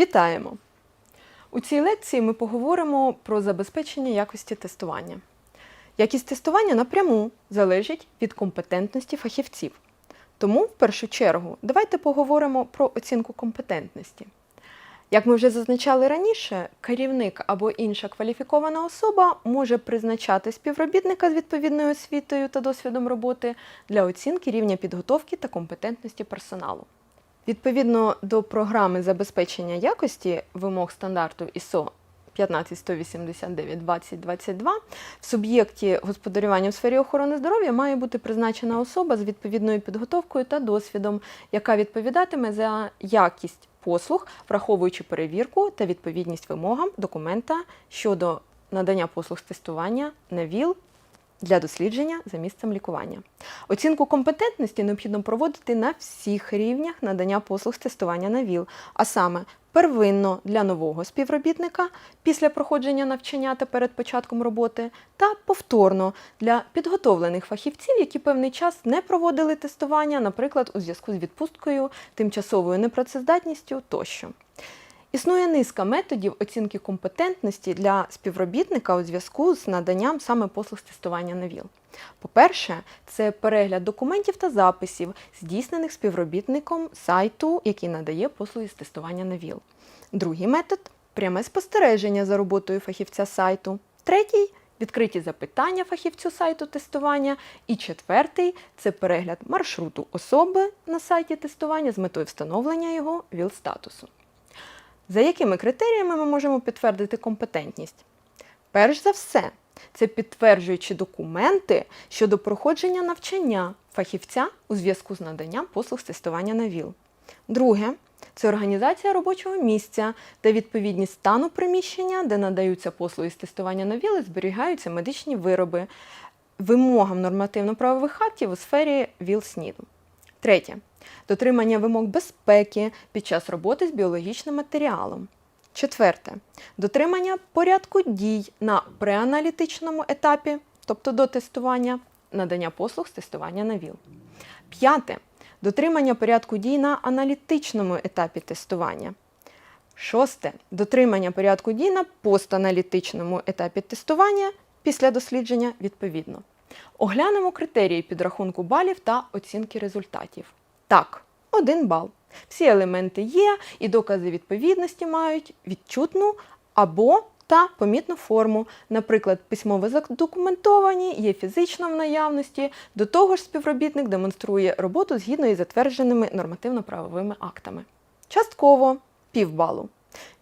Вітаємо! У цій лекції ми поговоримо про забезпечення якості тестування. Якість тестування напряму залежить від компетентності фахівців. Тому, в першу чергу, давайте поговоримо про оцінку компетентності. Як ми вже зазначали раніше, керівник або інша кваліфікована особа може призначати співробітника з відповідною освітою та досвідом роботи для оцінки рівня підготовки та компетентності персоналу. Відповідно до програми забезпечення якості вимог стандарту ISO 15189-2022, в суб'єкті господарювання в сфері охорони здоров'я має бути призначена особа з відповідною підготовкою та досвідом, яка відповідатиме за якість послуг, враховуючи перевірку та відповідність вимогам документа щодо надання послуг з тестування на ВІЛ для дослідження за місцем лікування. Оцінку компетентності необхідно проводити на всіх рівнях надання послуг з тестування на ВІЛ, а саме первинно для нового співробітника після проходження навчання та перед початком роботи, та повторно для підготовлених фахівців, які певний час не проводили тестування, наприклад, у зв'язку з відпусткою, тимчасовою непрацездатністю тощо. Існує низка методів оцінки компетентності для співробітника у зв'язку з наданням саме послуг тестування на ВІЛ. По-перше, це перегляд документів та записів, здійснених співробітником сайту, який надає послуги з тестування на ВІЛ. Другий метод пряме спостереження за роботою фахівця сайту. Третій відкриті запитання фахівцю сайту тестування. І четвертий це перегляд маршруту особи на сайті тестування з метою встановлення його ВІЛ-статусу. За якими критеріями ми можемо підтвердити компетентність? Перш за все, це підтверджуючи документи щодо проходження навчання фахівця у зв'язку з наданням послуг з тестування на ВІЛ. Друге це організація робочого місця та відповідність стану приміщення, де надаються послуги з тестування на ВІЛ і зберігаються медичні вироби, вимогам нормативно-правових актів у сфері ВІЛ-СНІДу. Третє дотримання вимог безпеки під час роботи з біологічним матеріалом. Четверте дотримання порядку дій на преаналітичному етапі, тобто до тестування, надання послуг з тестування на ВІЛ. П'яте дотримання порядку дій на аналітичному етапі тестування. Шосте дотримання порядку дій на постаналітичному етапі тестування після дослідження відповідно. Оглянемо критерії підрахунку балів та оцінки результатів. Так, один бал. Всі елементи є, і докази відповідності мають відчутну або та помітну форму. Наприклад, письмово задокументовані, є фізично в наявності. До того ж, співробітник демонструє роботу згідно із затвердженими нормативно-правовими актами. Частково півбалу.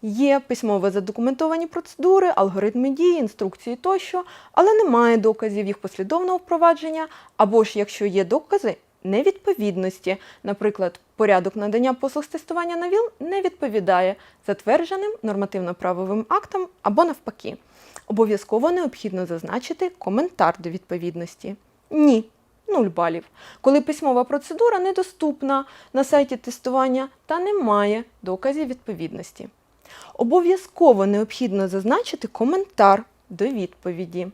Є письмово задокументовані процедури, алгоритми дії, інструкції тощо, але немає доказів їх послідовного впровадження, або ж якщо є докази невідповідності, наприклад, порядок надання послуг з тестування на ВІЛ не відповідає затвердженим нормативно-правовим актам або навпаки. Обов'язково необхідно зазначити коментар до відповідності. Ні. 0 балів, коли письмова процедура недоступна на сайті тестування та немає доказів відповідності. Обов'язково необхідно зазначити коментар до відповіді.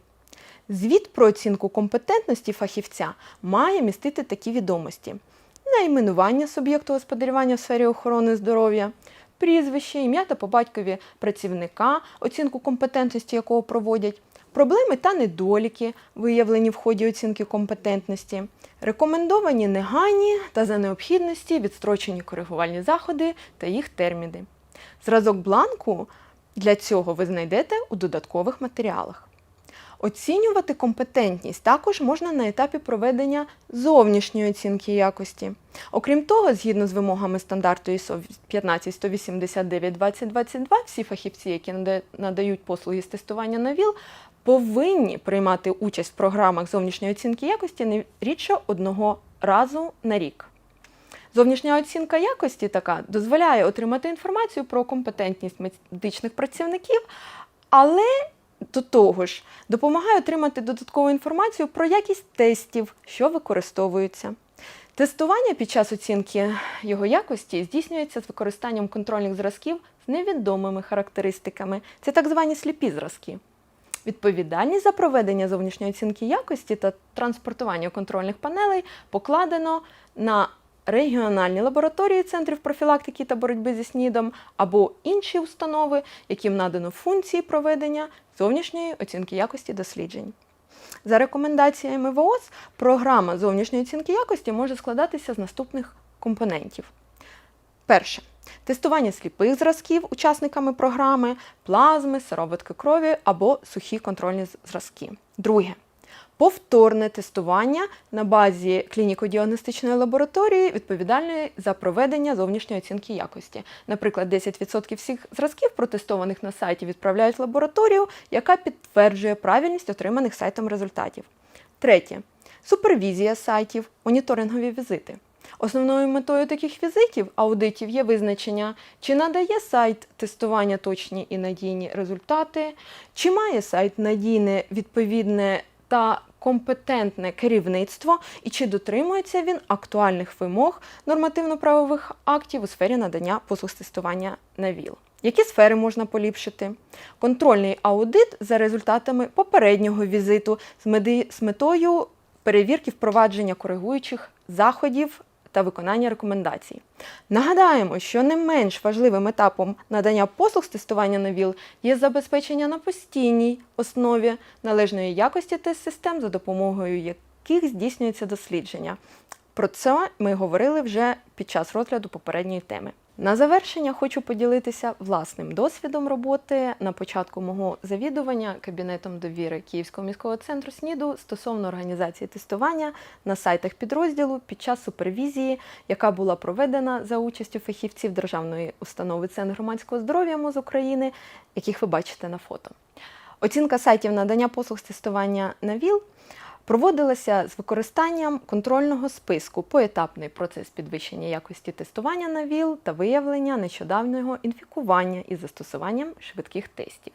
Звіт про оцінку компетентності фахівця має містити такі відомості: найменування суб'єкту господарювання в сфері охорони здоров'я, прізвище, ім'я та по батькові працівника, оцінку компетентності якого проводять, проблеми та недоліки, виявлені в ході оцінки компетентності, рекомендовані негайні та за необхідності відстрочені коригувальні заходи та їх терміни. Зразок бланку для цього ви знайдете у додаткових матеріалах. Оцінювати компетентність також можна на етапі проведення зовнішньої оцінки якості. Окрім того, згідно з вимогами стандарту ISO 15189-2022, всі фахівці, які надають послуги з тестування на ВІЛ, повинні приймати участь в програмах зовнішньої оцінки якості не рідше одного разу на рік. Зовнішня оцінка якості така дозволяє отримати інформацію про компетентність медичних працівників, але до того ж, допомагає отримати додаткову інформацію про якість тестів, що використовуються. Тестування під час оцінки його якості здійснюється з використанням контрольних зразків з невідомими характеристиками. Це так звані сліпі зразки. Відповідальність за проведення зовнішньої оцінки якості та транспортування контрольних панелей покладено на регіональні лабораторії центрів профілактики та боротьби зі СНІДом або інші установи, яким надано функції проведення зовнішньої оцінки якості досліджень. За рекомендаціями ВООЗ, програма зовнішньої оцінки якості може складатися з наступних компонентів. Перше. Тестування сліпих зразків учасниками програми, плазми, сироватки крові або сухі контрольні зразки. Друге. Повторне тестування на базі клініко-діагностичної лабораторії, відповідальної за проведення зовнішньої оцінки якості. Наприклад, 10% всіх зразків, протестованих на сайті, відправляють в лабораторію, яка підтверджує правильність отриманих сайтом результатів. Третє. Супервізія сайтів, моніторингові візити. Основною метою таких візитів, аудитів є визначення, чи надає сайт тестування точні і надійні результати, чи має сайт надійне, відповідне та компетентне керівництво, і чи дотримується він актуальних вимог нормативно-правових актів у сфері надання послуг з тестування на ВІЛ. Які сфери можна поліпшити? Контрольний аудит за результатами попереднього візиту з меди- з метою перевірки впровадження коригуючих заходів та виконання рекомендацій. Нагадаємо, що не менш важливим етапом надання послуг з тестування на ВІЛ є забезпечення на постійній основі належної якості тест-систем, за допомогою яких здійснюється дослідження. Про це ми говорили вже під час розгляду попередньої теми. На завершення хочу поділитися власним досвідом роботи на початку мого завідування кабінетом довіри Київського міського центру СНІДу стосовно організації тестування на сайтах підрозділу під час супервізії, яка була проведена за участю фахівців Державної установи Центр громадського здоров'я МОЗ України, яких ви бачите на фото. Оцінка сайтів надання послуг з тестування на ВІЛ проводилася з використанням контрольного списку поетапний процес підвищення якості тестування на ВІЛ та виявлення нещодавнього інфікування із застосуванням швидких тестів.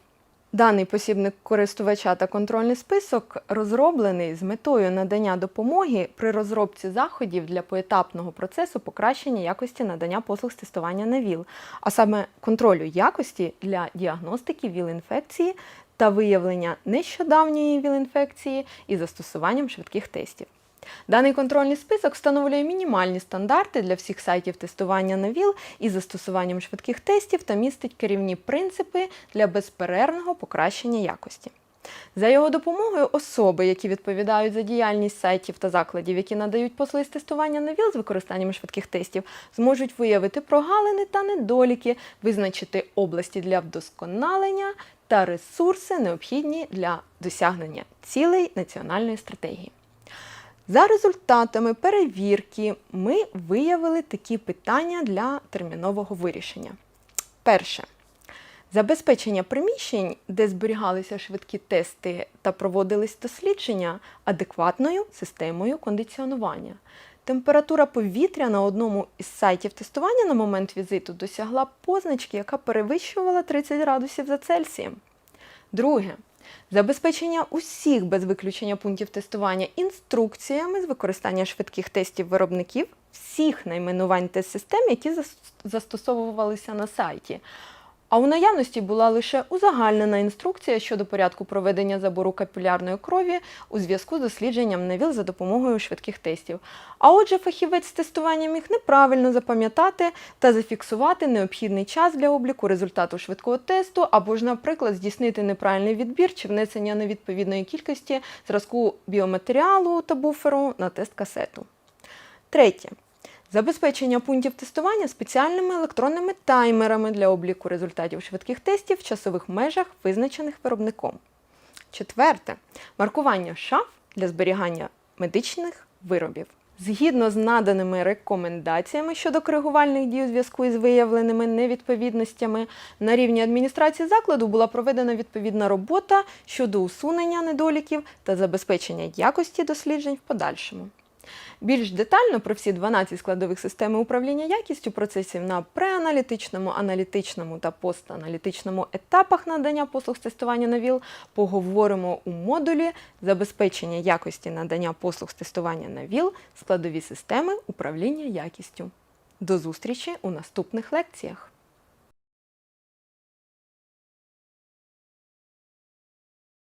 Даний посібник користувача та контрольний список розроблений з метою надання допомоги при розробці заходів для поетапного процесу покращення якості надання послуг з тестування на ВІЛ, а саме контролю якості для діагностики ВІЛ-інфекції та виявлення нещодавньої ВІЛ-інфекції і застосуванням швидких тестів. Даний контрольний список встановлює мінімальні стандарти для всіх сайтів тестування на ВІЛ із застосуванням швидких тестів та містить керівні принципи для безперервного покращення якості. За його допомогою особи, які відповідають за діяльність сайтів та закладів, які надають послуги з тестування на ВІЛ з використанням швидких тестів, зможуть виявити прогалини та недоліки, визначити області для вдосконалення та ресурси, необхідні для досягнення цілей національної стратегії. За результатами перевірки ми виявили такі питання для термінового вирішення. Перше. Забезпечення приміщень, де зберігалися швидкі тести та проводились дослідження, адекватною системою кондиціонування. Температура повітря на одному із сайтів тестування на момент візиту досягла позначки, яка перевищувала 30 градусів за Цельсієм. Друге. Забезпечення усіх без виключення пунктів тестування інструкціями з використання швидких тестів виробників всіх найменувань тест-систем, які застосовувалися на сайті. А у наявності була лише узагальнена інструкція щодо порядку проведення забору капілярної крові у зв'язку з дослідженням на ВІЛ за допомогою швидких тестів. А отже, фахівець з тестування міг неправильно запам'ятати та зафіксувати необхідний час для обліку результату швидкого тесту, або ж, наприклад, здійснити неправильний відбір чи внесення невідповідної кількості зразку біоматеріалу та буферу на тест-касету. Третє. Забезпечення пунктів тестування спеціальними електронними таймерами для обліку результатів швидких тестів в часових межах, визначених виробником. Четверте. Маркування шаф для зберігання медичних виробів. Згідно з наданими рекомендаціями щодо коригувальних дій у зв'язку із виявленими невідповідностями, на рівні адміністрації закладу була проведена відповідна робота щодо усунення недоліків та забезпечення якості досліджень в подальшому. Більш детально про всі 12 складових системи управління якістю процесів на преаналітичному, аналітичному та постаналітичному етапах надання послуг з тестування на ВІЛ поговоримо у модулі забезпечення якості надання послуг з тестування на ВІЛ, складові системи управління якістю. До зустрічі у наступних лекціях!